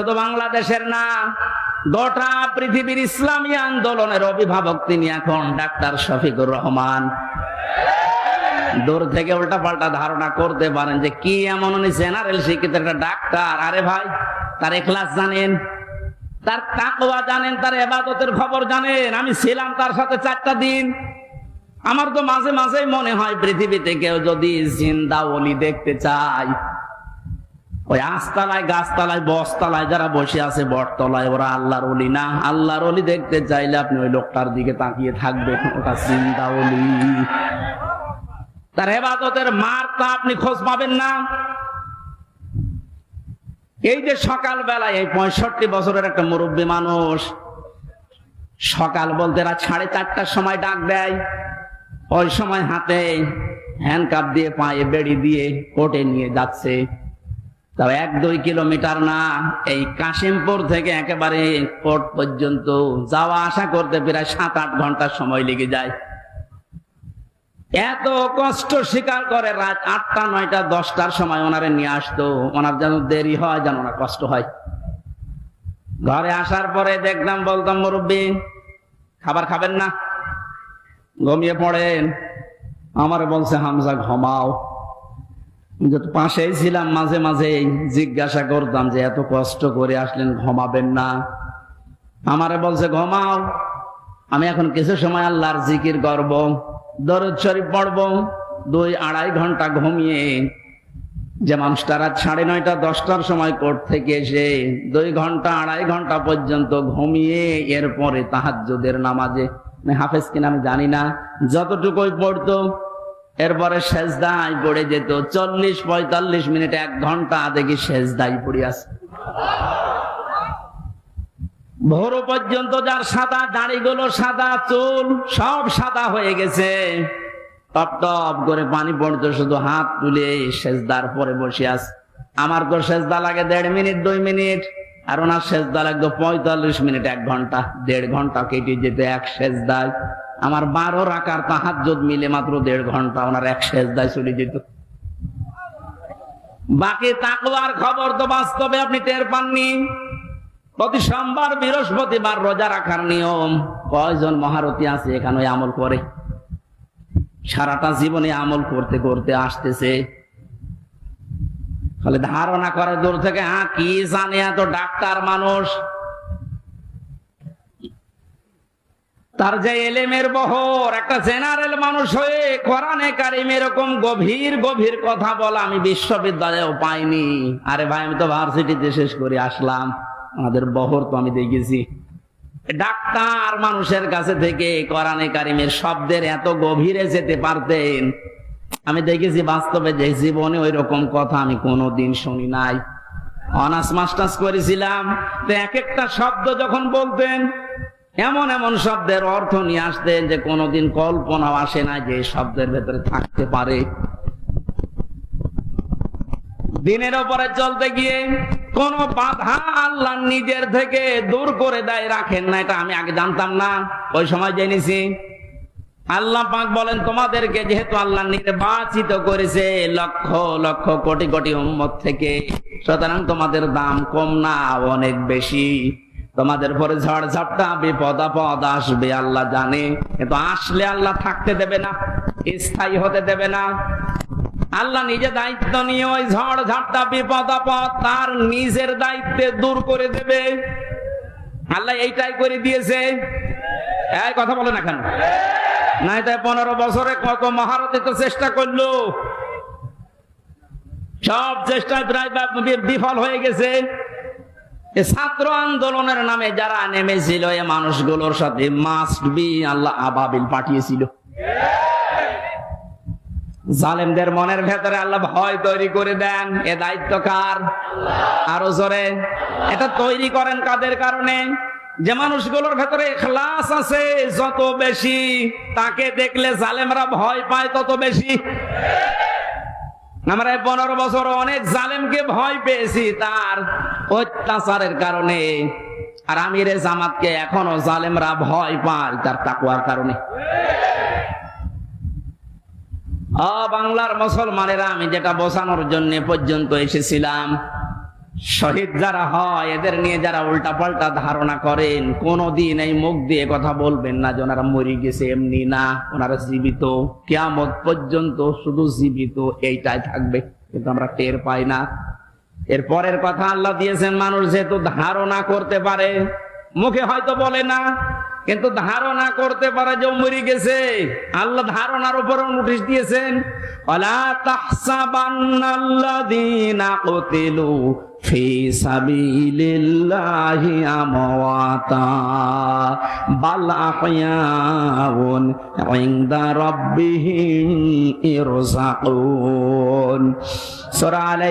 শুধু বাংলাদেশের না, গোটা পৃথিবীর ইসলামী আন্দোলনের অভিভাবক তিনি এখন ডাক্তার শফিকুর রহমান। দূর থেকে উল্টা পাল্টা ধারণা করতে পারেন যে কি এমন উনি জেনারেল শিক্ষিত একটা ডাক্তার। আরে ভাই, তার এখলাস জানেন, তার তাকওয়া জানেন, তার এবাদতের খবর জানেন। আমি ছিলাম তার সাথে চারটা দিন। আমার তো মাঝে মাঝেই মনে হয় পৃথিবীতে কেউ যদি জিন্দা অলি দেখতে চায় ওই আস্তালায় গাছতলায়, বসতলায় যারা বসে আছে বটতলায়, ওরা আল্লাহর অলি না। আল্লাহর অলি দেখতে চাইলে আপনি ওই লোকটার দিকে তাকিয়ে থাকবেন। ওটা চিন্তা অলি তার হেবাদতের মার তা আপনি খোঁজ পাবেন না। এই যে সকাল বেলায় এই পঁয়ষট্টি বছরের একটা মুরব্বী মানুষ সকাল বলতে রাত সাড়ে চারটার সময় ডাক দেয়। ওই সময় হাতে হ্যান্ডকাপ দিয়ে পায়ে বেড়ি দিয়ে কোর্টে নিয়ে যাচ্ছে। তাও এক দুই কিলোমিটার না, এই কাশিমপুর থেকে একেবারে কোর্ট পর্যন্ত যাওয়া আসা করতে প্রায় সাত আট ঘণ্টার সময় লেগে যায়। এত কষ্ট স্বীকার করে রাত আটটা, নয়টা, দশটার সময় ওনারে নিয়ে আসতো। ওনার যেন দেরি হয়, যেন ওনার কষ্ট হয়। ঘরে আসার পরে দেখলাম, বলতাম, মুরব্বী, খাবার খাবেন না? ঘুমিয়ে পড়েন। আমার বলছে, হামজা, ঘুমাও। পাশেই ছিলাম, মাঝে মাঝে জিজ্ঞাসা করতাম যে, এত কষ্ট করে আসলেন, ঘুমাবেন না? আমারে বলছে, ঘুমাও। আমি এখন কিছু সময় আল্লাহর জিকির করব, দরদ শরীফ পড়ব, দুই আড়াই ঘণ্টা ঘুমিয়ে যে মানুষটা রাত সাড়ে নয়টা, দশটার সময় কোর্ট থেকে এসে দুই ঘণ্টা, আড়াই ঘণ্টা পর্যন্ত ঘুমিয়ে এরপরে তাহাজ্জুদের নামাজে। হাফেজ কিনা আমি জানি না। যতটুকুই পড়তো এরপরে শেষদায় পড়ে যেত। চল্লিশ পঁয়তাল্লিশ মিনিট এক ঘণ্টা দেখি শেষদায় পড়ে আছে। ভোর পর্যন্ত যার সাদা দাড়িগুলো, সাদা চুল, সব সাদা হয়ে গেছে। টপ টপ করে পানি পড়তো, শুধু হাত তুলে সেজদার পরে বসে আছে। আমার তো সেজদা লাগে দেড় মিনিট, দুই মিনিট, আর ওনার সেজদা লাগতো পঁয়তাল্লিশ মিনিট, এক ঘণ্টা, দেড় ঘণ্টা কেটে যেত এক সেজদায়। আমার বারো রাকার তাহাজ্জুদ মিলে মাত্র দেড় ঘণ্টা ওনার এক সেজদায় চলে যেত। বাকি তাকওয়ার খবর তো বাস্তবে আপনি টের পাননি। প্রতি সোমবার, বৃহস্পতিবার রোজা রাখার নিয়ম। কয়জন মহারতী আছে এখানে আমল করে? সারাটা জীবনে আমল করতে করতে আসতেছে। খালি ধারণা করে দূর থেকে হ্যাঁ কি জানে এত ডাক্তার মানুষ? তার যে এলেমের বহর, একটা জেনারেল মানুষ হয়ে কোরআনে কারিম এরকম গভীর গভীর কথা বলা আমি বিশ্ববিদ্যালয়েও পাইনি। আরে ভাই, আমি তো ভার্সিটিতে শেষ করে আসলাম। আমাদের বহর তো আমি দেখেছি। ডাক্তার মানুষের কাছে থেকে কোরআনে কারিমের শব্দের এত গভীরে যেতে পারতেন। আমি দেখেছি বাস্তবে যে জীবনে ওই রকম কথা আমি কোনোদিন শুনি নাই। অনার্স, মাস্টার্স করেছিলাম। তো এক একটা শব্দ যখন বলতেন এমন এমন শব্দের অর্থ নিয়ে আসতেন যে কোনোদিন কল্পনাও আসে না যে শব্দের ভেতরে থাকতে পারে। দিনের ওপরে চলতে গিয়ে কোন বাধা আল্লাহ নিজের থেকে দূর করে দেয়, রাখেন না, এটা আমি আগে জানতাম না, ওই সময় জেনেছি। আল্লাহ পাক বলেন, তোমাদেরকে যেহেতু আল্লাহ নির্বাচিত করেছে লক্ষ লক্ষ কোটি কোটি উম্মত থেকে, সুতরাং তোমাদের দাম কম না, অনেক বেশি। তোমাদের পরে ঝড় ঝাপটা বিপদ আপদ আসবে, আল্লাহ জানে। কিন্তু আসলে আল্লাহ থাকতে দেবে না, স্থায়ী হতে দেবে না। আল্লাহ নিজে দায়িত্ব নিয়ে ওই ঝড় ঝাপটা বিপদ আপদ তার নিজের দায়িত্বে দূর করে দেবে। আল্লাহ এইটাই করে দিয়েছে। এই কথা বলে না কেন? নাই তাই পনেরো বছরে কত মহারথী তো চেষ্টা করল। সব চেষ্টায় প্রায় বিফল হয়ে গেছে। ছাত্র আন্দোলনের নামে যারা নেমেছিল, এ মানুষগুলোর সাথে মাস্ট বি আল্লাহ আবাবিল পাঠিয়েছিল। জালেমদের মনের ভেতরে আল্লাহ ভয় তৈরি করে দেন। এ দায়িত্ব কার? আরও জোরে। এটা তৈরি করেন কাদের কারণে? যে মানুষগুলোর ভেতরে ক্লাস আছে, যত বেশি তাকে দেখলে জালেমরা ভয় পায়, তত বেশি। আমরা পনেরো বছর অনেক জালেমকে ভয় পেয়েছি, তার অত্যাচারের কারণে। আর আমির জামাতকে এখনও জালেমরা ভয় পায় তার তাকুয়ার কারণে। বাংলার মুসলমানেরা, আমি যেটা বোঝানোর জন্য পর্যন্ত এসেছিলাম, শহীদ যারা হয়, এদের নিয়ে যারা উল্টা পাল্টা ধারণা করেন, কোনদিন এই মুখ দিয়ে কথা বলবেন না, যে ওনারা মরে গেছে, এমনি না, ওনারা জীবিত। কেয়ামত পর্যন্ত শুধু জীবিত, এইটাই থাকবে। কিন্তু আমরা টের পাই না। এর পরের কথা আল্লাহ দিয়েছেন মানুষ যেহেতু ধারণা করতে পারে মুখে হয়তো বলে না কিন্তু ধারণা করতে পারে যে মরে গেছে। আল্লাহ ধারণার উপরও নোটিশ দিয়েছেন।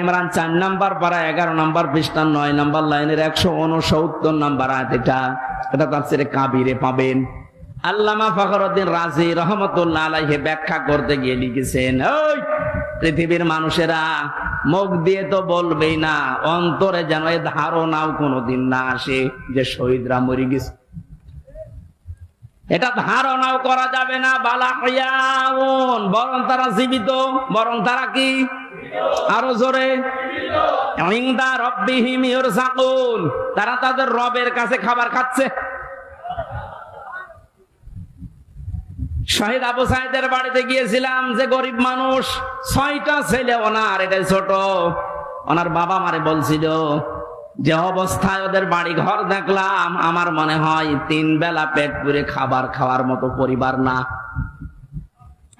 ইমরান 4 নাম্বার পারা 11 নাম্বার পৃষ্ঠা 9 নাম্বার লাইনের 169 নাম্বার আয়াত এটা। এটা তাফসিরে কাবিরে পাবেন। আল্লামা ফখরুদ্দিন রাজি রহমতুল্লাহ আলাইহি ব্যাখ্যা করতে গিয়ে লিখেছেন, ওই পৃথিবীর মানুষেরা মুখ দিয়ে তো বলবেই না, অন্তরে যেন এ ধারণাও কোনোদিন না আসে যে শহীদরা মরে গেছে। এটা ধারণাও করা যাবে না, বালা বরং তারা জীবিত, বরং তারা কি আরও জোরে। তারা তাদের রবের কাছে খাবার খাচ্ছে। শহীদ আবু সাইদের বাড়িতে গিয়েছিলাম যে গরিব মানুষ, ছয়টা ছেলে ওনার এটা ছোট। ওনার বাবা মারে বলছিল, যে অবস্থায় ওদের বাড়ি ঘর দেখলাম, আমার মনে হয় তিন বেলা পেট পুরে খাবার খাওয়ার মতো পরিবার না।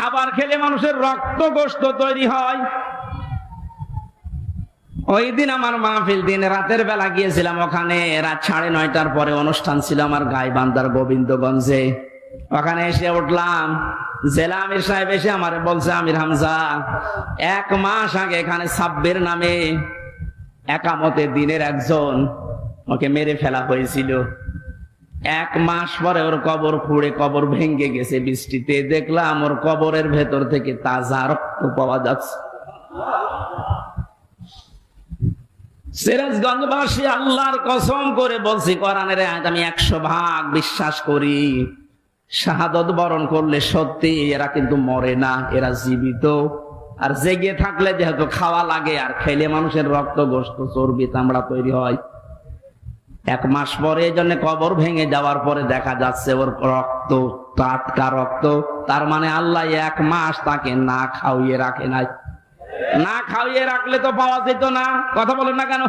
খাবার খেলে মানুষের রক্ত গোস্ত তৈরি হয়। ওই দিন আমার মাহফিল দিন, রাতের বেলা গিয়েছিলাম ওখানে, রাত সাড়ে নয়টার পরে অনুষ্ঠান ছিল আমার গাইবান্ধার গোবিন্দগঞ্জে। ওখানে এসে উঠলাম, জেলা আমির সাহেব এসে আমার বলছে, আমির হামজা, এক মাস আগে এখানে সাব্বির নামে একামতে দিনের একজন ওকে মেরে ফেলা হয়েছিল। এক মাস পরে ওর কবর খুঁড়ে কবর ভেঙে গেছে বৃষ্টিতে। দেখলাম ওর কবরের ভেতর থেকে তাজা রক্ত পাওয়া যাচ্ছে। সিরাজগঞ্জবাসী আল্লাহর কসম করে বলছি, কোরআনের আয়াত আমি একশো ভাগ বিশ্বাস করি। শাহাদত বরণ করলে সত্যি এরা কিন্তু মরে না, এরা জীবিত। আর জেগে থাকলে যেহেতু খাওয়া লাগে, আর খেলে মানুষের রক্ত গোস্ত, চর্বি, তামড়া তৈরি হয়। এক মাস পরে এই জন্য কবর ভেঙে যাওয়ার পরে দেখা যাচ্ছে ওর রক্ত, টাটকা রক্ত। তার মানে আল্লাহ এক মাস তাকে না খাওয়িয়ে রাখে নাই। না খাওয়িয়ে রাখলে তো পাওয়া যেত না। কথা বলেন না কেন?